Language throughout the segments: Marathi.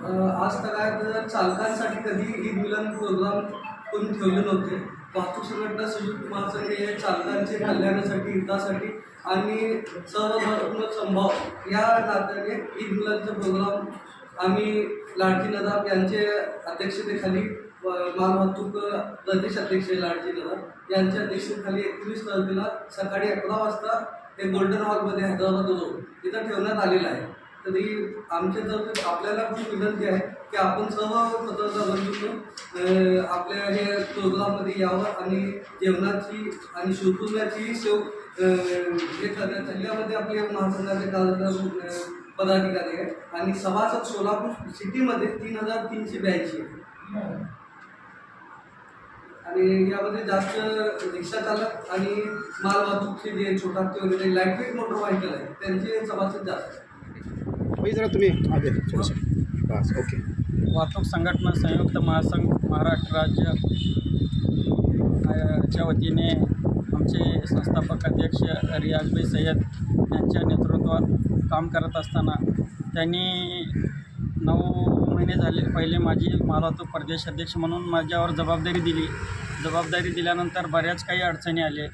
आज तगायत चालकांसाठी कधी ईद मिलन प्रोग्राम पण ठेवले नव्हते. वाहतूक संघटना सुजित कुमारचं हे चालकांचे कल्याणासाठी हितासाठी आणि सर्वधर्म संभाव या नात्याने ईद मुलांचा प्रोग्राम आम्ही लाडजी नदाब यांचे अध्यक्षतेखाली मालवाहतूक माल वाहतूक प्रदेश अध्यक्ष लाडजी नदाब यांच्या अध्यक्षतेखाली एकवीस तारखेला सकाळी अकरा वाजता हे गोल्डन हॉलमध्ये हैदराबाद रोड इथं ठेवण्यात आलेलं आहे. तरी आमच्या तर्फे आपल्याला पण विनंती आहे की आपण सर्व पत्रकार बंधूंनो आपल्या हे प्रोग्राममध्ये यावं आणि जेवणाची आणि शोधण्याची सेव हे करण्यात जिल्ह्यामध्ये आपले महासंघाचे कार्यक्रम पदाधिकारी आहे आणि सभासद सोलापूर सिटीमध्ये तीन हजार तीनशे ब्याऐंशी आहे आणि यामध्ये जास्त रिक्षा चालक आणि मालवाहतूकचे जे छोटा हत्ती वगैरे लाईटवेट मोटर व्हायकल आहे त्यांचे सभासद जास्त आहे भाई जरा तुम्ही आगे थोडंसं. बस ओके. वाहतूक संघटना संयुक्त महासंघ महाराष्ट्र राज्य अ, च्या वतीने आमचे संस्थापक अध्यक्ष रियाजभाई सय्यद यांच्या नेतृत्वात काम करत असताना त्यांनी नऊ महिने झाले पहिले माझी मालवाहतूक प्रदेश अध्यक्ष म्हणून माझ्यावर जबाबदारी दिली. जबाबदारी दिल्यानंतर बऱ्याच काही अडचणी आले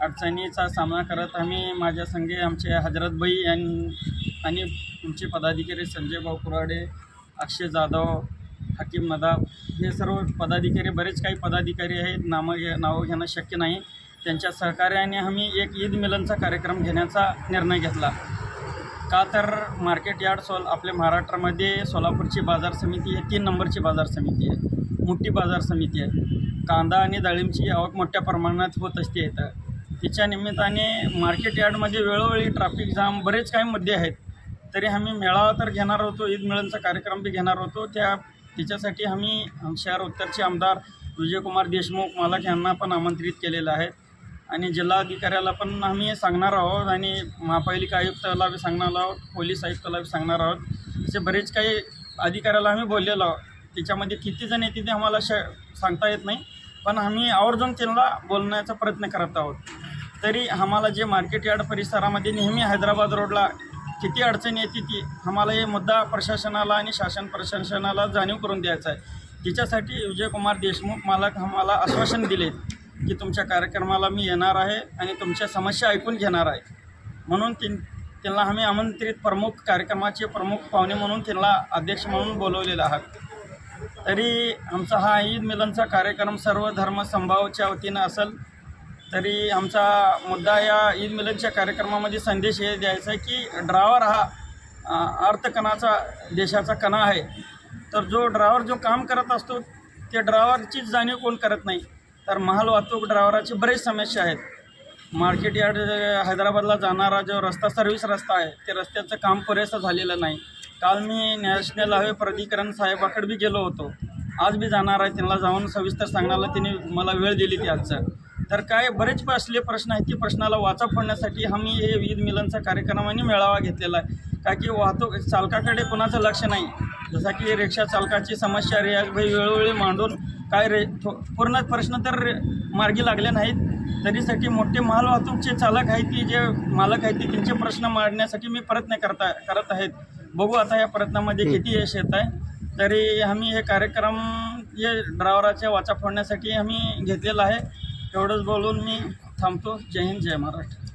अडचणीचा सामना करत आम्ही माझ्या संघे आमचे हजरतभाई यांनी आणि तुमचे पदाधिकारी संजय भाऊ कुराडे अक्षय जाधव हकीम नदाब हे सर्व पदाधिकारी बरेच काही पदाधिकारी आहेत. नामं घे नावं घेणं शक्य नाही. त्यांच्या सहकार्याने आम्ही एक ईद मिलनचा कार्यक्रम घेण्याचा निर्णय घेतला. का तर मार्केट यार्ड सोल आपल्या महाराष्ट्रामध्ये सोलापूरची बाजार समिती आहे. तीन नंबरची बाजार समिती आहे. मोठी बाजार समिती आहे. कांदा आणि डाळिंबची आवक मोठ्या प्रमाणात होत असते इथं. तिच्या निमित्ताने मार्केट यार्डमध्ये वेळोवेळी ट्रॅफिक जाम बरेच काही मुद्दे आहेत. तरी आम्ही मेळावा तर घेणार होतो ईद मिळनचा कार्यक्रम बी घेणार होतो. त्या तिच्यासाठी आम्ही शहर उत्तरचे आमदार विजयकुमार देशमुख मालक यांना पण आमंत्रित केलेलं आहे. आणि जिल्हाधिकाऱ्याला पण आम्ही सांगणार आहोत आणि महापालिका आयुक्ताला बी सांगणार आहोत पोलीस आयुक्ताला बी सांगणार आहोत. असे बरेच काही अधिकाऱ्याला आम्ही बोललेलो आहोत. त्याच्यामध्ये किती जण येते ते आम्हाला श सांगता येत नाही. पण आम्ही आवर्जून त्यांना बोलण्याचा प्रयत्न करत आहोत. तरी आम्हाला जे मार्केट यार्ड परिसरामध्ये नेहमी हैदराबाद रोडला किती अडचणी येते ती आम्हाला हे मुद्दा प्रशासनाला आणि शासन प्रशासनाला जाणीव करून द्यायचा आहे. तिच्यासाठी विजयकुमार देशमुख मालक आम्हाला आश्वासन दिले की तुमच्या कार्यक्रमाला मी येणार आहे आणि तुमच्या समस्या ऐकून घेणार आहे. म्हणून तीन त्यांना आम्ही आमंत्रित प्रमुख कार्यक्रमाचे प्रमुख पाहुणे म्हणून त्यांना अध्यक्ष म्हणून बोलवलेलं आहात तरी आमचा हा ईद मिलनचा कार्यक्रम सर्व धर्म संभावच्या वतीनं असेल. तरी आमचा मुद्दा या ईद मिलनच्या कार्यक्रमामध्ये संदेश हे द्यायचा आहे की ड्रायव्हर हा अर्थकणाचा देशाचा कणा आहे. तर जो ड्रायव्हर जो काम करत असतो ते ड्रायव्हरचीच जाणीव कोण करत नाही. तर महाल वाहतूक ड्रायव्हराची बरेच समस्या आहेत. मार्केट यार्ड हैदराबादला जाणारा जो रस्ता सर्व्हिस रस्ता आहे ते रस्त्याचं काम पुरेसं झालेलं नाही. काल मी नॅशनल हायवे प्राधिकरण साहेबाकडे बी गेलो होतो. आज बी जाणार आहे त्यांना जाऊन सविस्तर सांगण्याला त्यांनी मला वेळ दिली ती आजचा. तर काय बरेच असले प्रश्न आहेत की प्रश्नाला वाचा फोडण्यासाठी आम्ही हे ईद मिलनचा कार्यक्रम आणि मेळावा घेतलेला आहे. का की वाहतूक चालकाकडे कोणाचं लक्ष नाही? जसा की रिक्षा चालकाची समस्या रियाजभाई वेळोवेळी मांडून काय रे थो पूर्ण प्रश्न तर मार्गी लागले नाहीत. तरीसाठी मोठे माल वाहतूकचे चालक आहेत की जे मालक आहेत की त्यांचे प्रश्न मांडण्यासाठी मी प्रयत्न करता करत आहेत. बघू आता या प्रयत्नामध्ये किती यश येत आहे तरी आम्ही हे कार्यक्रम हे ड्रायव्हराच्या वाचा फोडण्यासाठी आम्ही घेतलेला आहे. एवढंच बोलून मी थांबतो. जय हिंद जय महाराष्ट्र.